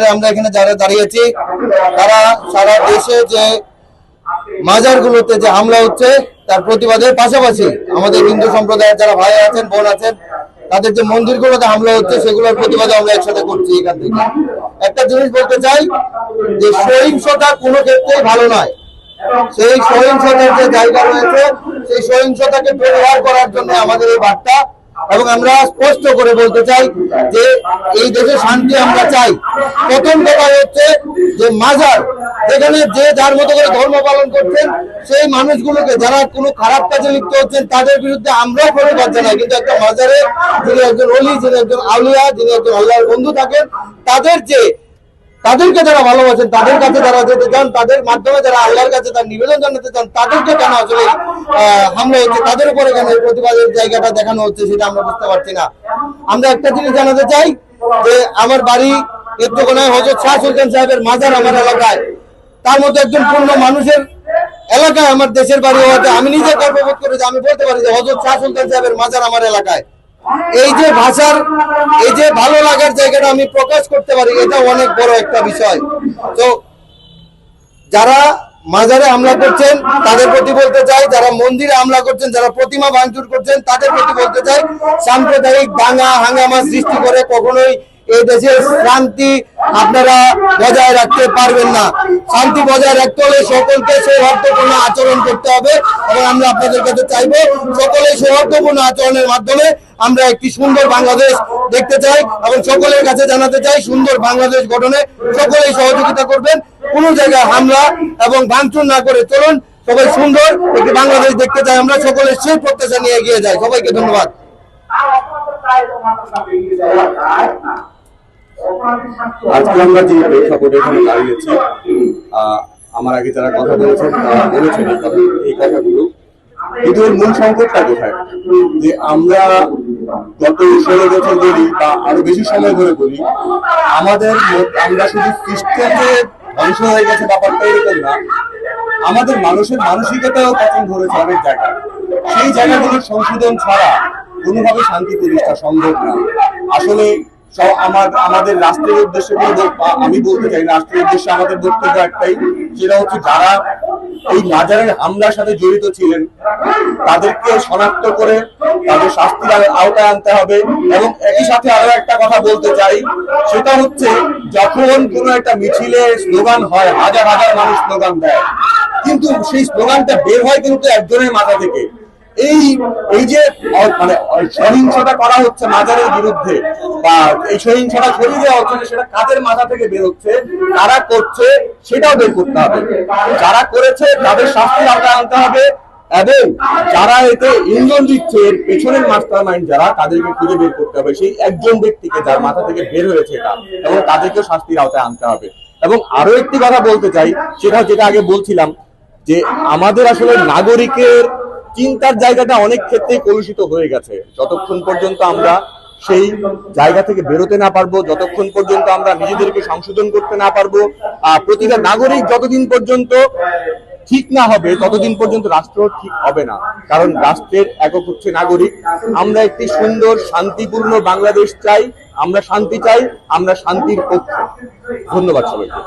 ব্যানারে আমরা এখানে যারা দাঁড়িয়েছি, তারা সারা দেশে যে মাজারগুলোতে যে হামলা হচ্ছে, তার প্রতিবাদের পাশাপাশি আমাদের হিন্দু সম্প্রদায়ের যারা ভাই আছেন, বোন আছেন, তাদের যে মন্দিরগুলোতে হামলা হচ্ছে, সেগুলোর প্রতিবাদে আমরা একসাথে করছি এখান থেকে। একটা জিনিস বলতে চাই, যে সহিংসতা কোনো ক্ষেত্রেই ভালো নয়। সেই সহিংসতার যে জায়গা রয়েছে, সেই সহিংসতাকে ব্যবহার করার জন্য আমাদের এই বার্তা এবং আমরা স্পষ্ট করে বলতে চাই যে এই দেশে শান্তি আমরা চাই। প্রথম কথা হচ্ছে যে মাজার যেখানে যে যার মতো করে ধর্ম পালন করছেন, সেই মানুষগুলোকে যারা কোনো খারাপ কাজে লিপ্ত হচ্ছেন, তাদের বিরুদ্ধে আমরাও প্রতিবাদ না কিন্তু একটা মাজারে যিনি একজন অলি যিনি একজন আউলিয়া, যিনি একজন আল্লাহর বন্ধু থাকেন, তাদের যে তাদেরকে যারা ভালোবাসেন, তাদের কাছে যারা যেতে চান, তাদের মাধ্যমে যারা আল্লাহর কাছে তার নিবেদন জানাতে চান, তাদেরকে কেন আসলে হামলা হচ্ছে তাদের উপরে কেন এই প্রতিবাদের জায়গাটা দেখানো হচ্ছে সেটা আমরা বুঝতে পারছি না। আমরা একটা জিনিস জানাতে চাই যে আমার বাড়ি নেত্রকোনায় হজরত শাহ সুলতান সাহেবের মাজার আমার এলাকায়। তার মতো একজন পূর্ণ মানুষের এলাকায় আমার দেশের বাড়ি হওয়াতে আমি নিজে গর্ববোধ করে যে আমি বলতে পারি যে হজরত শাহ সুলতান সাহেবের মাজার আমার এলাকায়। এই যে ভাষার, এই যে ভালো লাগার জায়গাটা আমি প্রকাশ করতে পারি, এটা অনেক বড় একটা বিষয়। তো যারা মাজারে হামলা করছেন, তাদের প্রতি বলতে চাই, যারা মন্দিরে হামলা করছেন, যারা প্রতিমা ভাঙচুর করছেন, তাদের প্রতি বলতে চাই, সাম্প্রদায়িক দাঙ্গা হাঙ্গামা সৃষ্টি করে কখনোই এই দেশের শান্তি আপনারা বজায় রাখতে পারবেন না। শান্তি বজায় রাখতে হলে সকলকে সৌহার্দ্যপূর্ণ আচরণ করতে হবে এবং আমরা আপনাদের কাছে চাইব সকলে সৌহার্দ্যপূর্ণ আচরণের মাধ্যমে আমরা একটি সুন্দর বাংলাদেশ দেখতে চাই এবং সকলের কাছে জানাতে চাই সুন্দর বাংলাদেশ গঠনে সকলেই সহযোগিতা করবেন। কোন জায়গায় হামলা এবং ভাঙচুর না করে চলুন, সবাই সুন্দর একটি বাংলাদেশ দেখতে চাই আমরা, সকলের সেই প্রত্যাশা নিয়ে এগিয়ে যাই। সবাইকে ধন্যবাদ। আজকে আমরা যে প্রেক্ষাপটে এখানে দাঁড়িয়েছি আমার আগে যারা কথা বলেছেন, তারা বলেছেন এই কথা কথাগুলো। কিন্তু এর মূল সংকটটা কোথায়? যে আমরা গত ষোলো বছর ধরি বা আরও বেশি সময় ধরে বলি, আমাদের আমরা শুধু সিস্টেমে ধ্বংস হয়ে গেছে ব্যাপারটা এরকম না। আমাদের মানুষের মানসিকতাও পছন্দ ধরেছে অনেক জায়গায়। সেই জায়গাগুলোর সংশোধন ছাড়া কোনোভাবে শান্তি প্রতিষ্ঠা সম্ভব না। আসলে আমার, আমাদের রাষ্ট্রের উদ্দেশ্যে আমি বলতে চাই রাষ্ট্রের উদ্দেশ্যে আমাদের বক্তব্য একটাই, সেটা হচ্ছে যারা এই মাজারের হামলার সাথে জড়িত ছিলেন তাদেরকে শনাক্ত করে তাদের শাস্তির আওতায় আনতে হবে। এবং একই সাথে আরও একটা কথা বলতে চাই, সেটা হচ্ছে, যখন কোনো একটা মিছিলে স্লোগান হয়, হাজার হাজার মানুষ স্লোগান দেয়, কিন্তু সেই স্লোগানটা বের হয় কিন্তু একজনের মাথা থেকে। এই এই যে মানে সহিংসতা করা হচ্ছে মাজারের বিরুদ্ধে, বা এই সহিংসতা হচ্ছে, সেটা কাদের মাথা থেকে বের হচ্ছে, কারা করছে, সেটাও বের করতে হবে। যারা করেছে, তাদের শাস্তির আওতায় আনতে হবে, এবং যারা এতে ইন্ধন দিচ্ছে, এর পেছনের মাস্টার মাইন্ড যারা, তাদেরকে খুঁজে বের করতে হবে। সেই একজন ব্যক্তিকে যার মাথা থেকে বের হয়েছে এটা, এবং তাদেরকে শাস্তির আওতায় আনতে হবে। এবং আরও একটি কথা বলতে চাই, সেটা যেটা আগে বলছিলাম, যে আমাদের আসলে নাগরিকের চিন্তার জায়গাটা অনেক ক্ষেত্রে কলুষিত হয়ে গেছে। যতক্ষণ পর্যন্ত আমরা সেই জায়গা থেকে বেরোতে না পারব, যতক্ষণ পর্যন্ত আমরা নিজেদেরকে সংশোধন করতে না পারব প্রতিটা নাগরিক যতদিন পর্যন্ত ঠিক না হবে, ততদিন পর্যন্ত রাষ্ট্র ঠিক হবে না। কারণ রাষ্ট্রের একক হচ্ছে নাগরিক। আমরা একটি সুন্দর, শান্তিপূর্ণ বাংলাদেশ চাই, আমরা শান্তি চাই, আমরা শান্তির পক্ষে। ধন্যবাদ সবাইকে।